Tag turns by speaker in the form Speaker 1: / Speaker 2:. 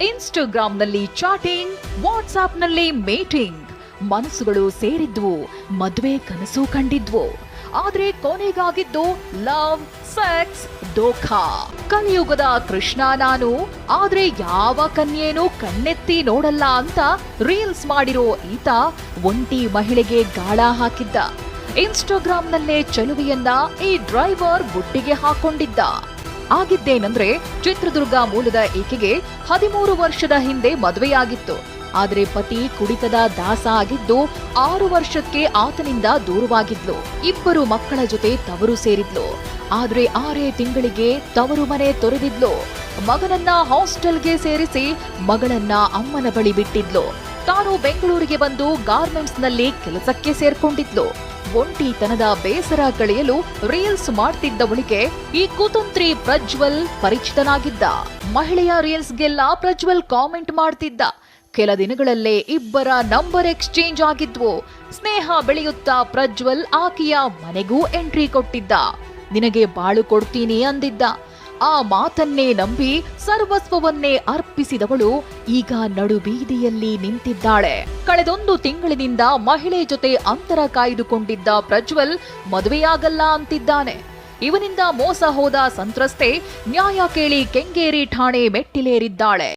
Speaker 1: ಇನ್ಸ್ಟಾಗ್ರಾಂನಲ್ಲಿ ಚಾಟಿಂಗ್ ವಾಟ್ಸ್ಆಪ್ನಲ್ಲಿ meeting. ಮನಸ್ಸುಗಳು ಸೇರಿದ್ವು, ಮದುವೆ ಕನಸು ಕಂಡಿದ್ವು. ಆದ್ರೆ ಕೊನೆಗಾಗಿದ್ದು ಲವ್, ಸೆಕ್ಸ್ ದೋಖಾ ಕಲಿಯುಗದ ಕೃಷ್ಣ ನಾನು, ಆದ್ರೆ ಯಾವ ಕನ್ಯೇನು ಕಣ್ಣೆತ್ತಿ ನೋಡಲ್ಲ ಅಂತ ರೀಲ್ಸ್ ಮಾಡಿರೋ ಈತ ಒಂಟಿ ಮಹಿಳೆಗೆ ಗಾಳ ಹಾಕಿದ್ದ. ಇನ್ಸ್ಟಾಗ್ರಾಂನಲ್ಲೇ ಚಲುವೆಯನ್ನ ಈ ಡ್ರೈವರ್ ಬುಟ್ಟಿಗೆ ಹಾಕೊಂಡಿದ್ದ. ಆಗಿದ್ದೇನೆಂದ್ರೆ ಚಿತ್ರದುರ್ಗ ಮೂಲದ ಈಕೆಗೆ ಹದಿಮೂರು ವರ್ಷದ ಹಿಂದೆ ಮದುವೆಯಾಗಿತ್ತು. ಆದರೆ ಪತಿ ಕುಡಿತದ ದಾಸ ಆಗಿದ್ದು ಆರು ವರ್ಷಕ್ಕೆ ಆತನಿಂದ ದೂರವಾಗಿದ್ಲು. ಇಬ್ಬರು ಮಕ್ಕಳ ಜೊತೆ ತವರು ಸೇರಿದ್ಲು. ಆದ್ರೆ ಆರೇ ತಿಂಗಳಿಗೆ ತವರು ಮನೆ ತೊರೆದಿದ್ಲು. ಮಗನನ್ನ ಹಾಸ್ಟೆಲ್ಗೆ ಸೇರಿಸಿ ಮಗಳನ್ನ ಅಮ್ಮನ ಬಳಿ ಬಿಟ್ಟಿದ್ಲು. ತಾನು ಬೆಂಗಳೂರಿಗೆ ಬಂದು ಗಾರ್ಮೆಂಟ್ಸ್ನಲ್ಲಿ ಕೆಲಸಕ್ಕೆ ಸೇರ್ಕೊಂಡಿದ್ಲು. ಒಂಟಿತನದ ಬೇಸರ ಕಳೆಯಲು ರೀಲ್ಸ್ ಮಾಡ್ತಿದ್ದವಳಿಗೆ ಈ ಕುತಂತ್ರಿ ಪ್ರಜ್ವಲ್ ಪರಿಚಿತನಾಗಿದ್ದ. ಮಹಿಳೆಯ ರೀಲ್ಸ್ಗೆಲ್ಲ ಪ್ರಜ್ವಲ್ ಕಾಮೆಂಟ್ ಮಾಡ್ತಿದ್ದ. ಕೆಲ ದಿನಗಳಲ್ಲೇ ಇಬ್ಬರ ನಂಬರ್ ಎಕ್ಸ್ಚೇಂಜ್ ಆಗಿದ್ವು. ಸ್ನೇಹ ಬೆಳೆಯುತ್ತಾ ಪ್ರಜ್ವಲ್ ಆಕೆಯ ಮನೆಗೂ ಎಂಟ್ರಿ ಕೊಟ್ಟಿದ್ದ. ನಿನಗೆ ಬಾಳು ಕೊಡ್ತೀನಿ ಅಂದಿದ್ದ. ಆ ಮಾತನ್ನೇ ನಂಬಿ ಸರ್ವಸ್ವವನ್ನೇ ಅರ್ಪಿಸಿದವಳು ಈಗ ನಡು ಬೀದಿಯಲ್ಲಿ ನಿಂತಿದ್ದಾಳೆ. ಕಳೆದೊಂದು ತಿಂಗಳಿನಿಂದ ಮಹಿಳೆ ಜೊತೆ ಅಂತರ ಕಾಯ್ದುಕೊಂಡಿದ್ದ ಪ್ರಜ್ವಲ್ ಮದುವೆಯಾಗಲ್ಲ ಅಂತಿದ್ದಾನೆ. ಇವನಿಂದ ಮೋಸ ಹೋದ ಸಂತ್ರಸ್ತೆ ನ್ಯಾಯ ಕೇಳಿ ಕೆಂಗೇರಿ ಠಾಣೆ ಮೆಟ್ಟಿಲೇರಿದ್ದಾಳೆ.